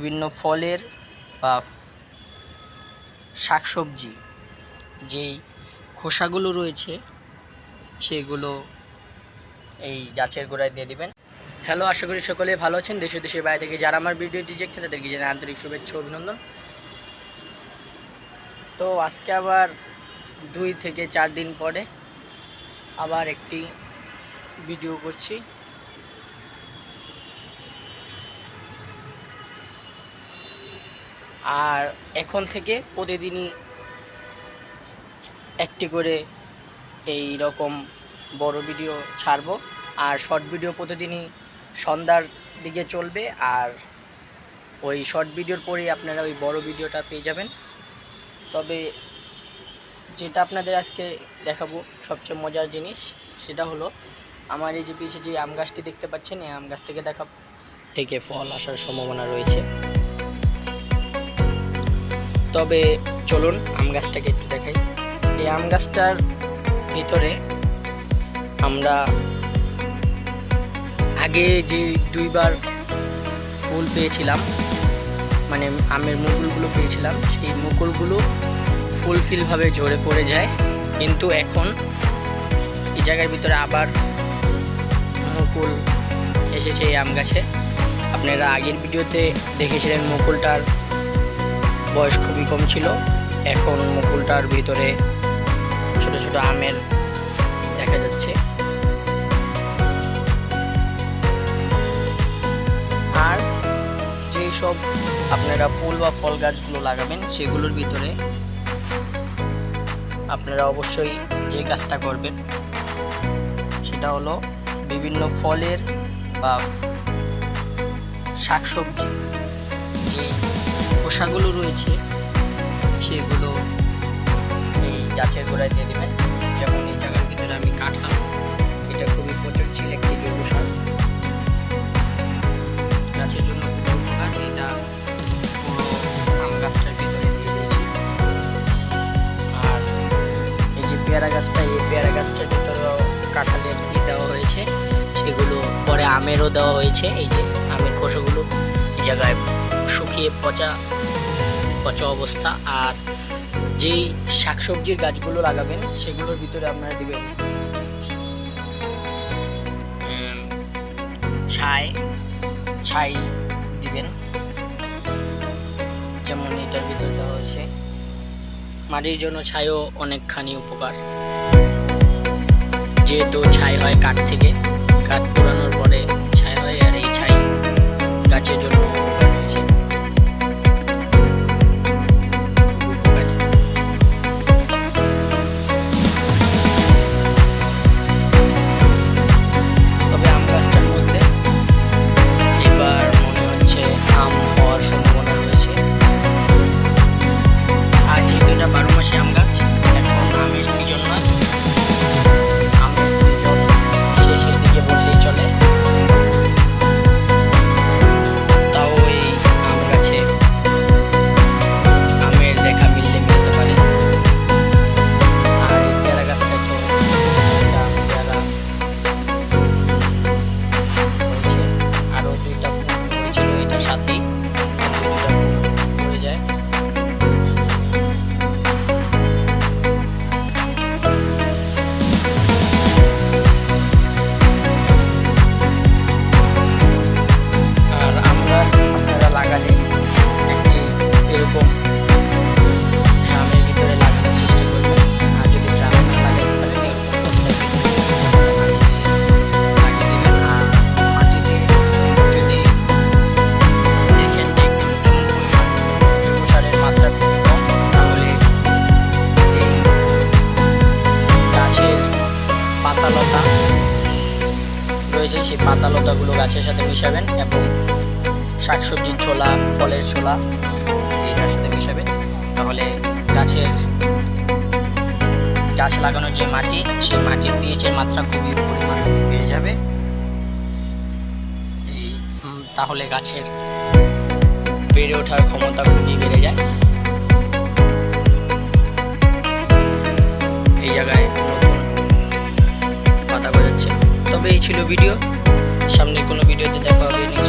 বিভিন্ন ফলের বা শাকসবজি, যেই খোসাগুলো রয়েছে, সেগুলো এই গাছের গোড়ায় দিয়ে দিবেন। হ্যালো, আশা করি সকলে ভালো আছেন। দেশে দেশের বাইরে থেকে যারা আমার ভিডিওটি দেখছেন, তাদেরকে জানাই আন্তরিক শুভেচ্ছা অভিনন্দন। তো আজকে আবার দুই থেকে চার দিন পরে আবার একটি ভিডিও করছি। আর এখন থেকে প্রতিদিনই একটি করে এই রকম বড় ভিডিও ছাড়বো। আর শর্ট ভিডিও প্রতিদিনই সন্ধ্যার দিকে চলবে। আর ওই শর্ট ভিডিওর পরেই আপনারা ওই বড় ভিডিওটা পেয়ে যাবেন। তবে যেটা আপনাদের আজকে দেখাবো সবচেয়ে মজার জিনিস, সেটা হলো আমার এই যে পিছিয়ে যে আম গাছটি দেখতে পাচ্ছেন, এই আম গাছ থেকে দেখা থেকে ফল আসার সম্ভাবনা রয়েছে। তবে চলুন আম গাছটাকে একটু দেখাই। এই আম গাছটার ভিতরে আমরা আগে যে দুইবার ফুল পেয়েছিলাম মানে আমের মুকুলগুলো পেয়েছিলাম, সেই মুকুলগুলো ফুলফিলভাবে ঝরে পড়ে যায়। কিন্তু এখন এই জায়গার ভিতরে আবার মুকুল এসেছে এই আম গাছে। আপনারা আগের ভিডিওতে দেখেছিলেন মুকুলটার বয়স খুবই কম ছিল। এখন মুকুলটার ভিতরে ছোট ছোট আমের দেখা যাচ্ছে। আর যেই সব আপনারা ফুল বা ফল গাছগুলো লাগাবেন, সেগুলোর ভিতরে আপনারা অবশ্যই যে কাজটা করবেন, সেটা হলো বিভিন্ন ফলের বা শাকসবজি, যে খোসাগুলো রয়েছে, সেগুলো এই গাছের গোড়ায় দিয়ে দেবেন। যেমন এই জায়গার ভিতরে আমি কাটলাম এটা খুবই প্রচুর ছিল একটি জৈব সার। গাছের জন্য ভিতরে আর এই যে পেয়ারা গাছটা, এই পেয়ারা গাছটার ভিতরেও কাঁঠালের ই দেওয়া হয়েছে, সেগুলো পরে আমেরও দেওয়া হয়েছে, এই যে আমের খোসাগুলো এই জায়গায় শুকিয়ে পচা পচা অবস্থা। আর যেই শাকসবজির গাছগুলো লাগাবেন, সেগুলোর ভিতরে আপনারা দিবেন ছাই ছাই দিবেন। যেমন এটার ভিতরে দেওয়া হয়েছে। মাটির জন্য ছাইও অনেকখানি উপকার। যেহেতু ছাই হয় কাঠ থেকে, কাঠ পোড়ানোর পরে ছাই হয়, আর এই ছাই গাছের জন্য রয়েছে সেই পাতালতাগুলো গাছের সাথে মিশাবেন এবং শাকসবজির ছোলা, ফলের ছোলা এটার সাথে মিশাবেন। তাহলে গাছের গাছ লাগানোর যে মাটি, সেই মাটির পিএইচের মাত্রা খুবই পরিমাণ বেড়ে যাবে। এই তাহলে গাছের বেড়ে ওঠার ক্ষমতা খুবই বেড়ে যায়। এই জায়গায় ছিল ভিডিও। সামনে কোনো ভিডিওতে দেখা হবে